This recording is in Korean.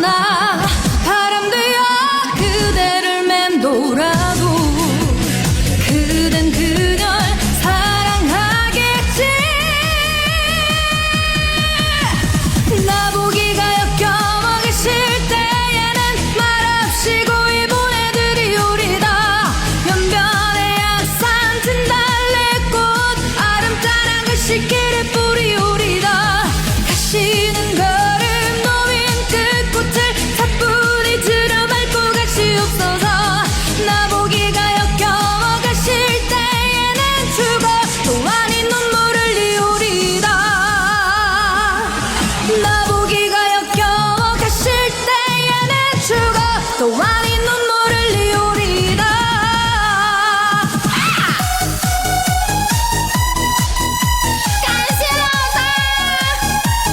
나. 바람 되어 그대를 맴돌아도 그댄 그녀 사랑하겠지. 나 보기가 역겨먹기 싫 때에는 말없이 고이 보내들이 우리다. 변변에 약산 튼 달래꽃 아름다운 그 글씨길을 나보기가 역겨워 가실 때에 내 죽어 또 아닌 눈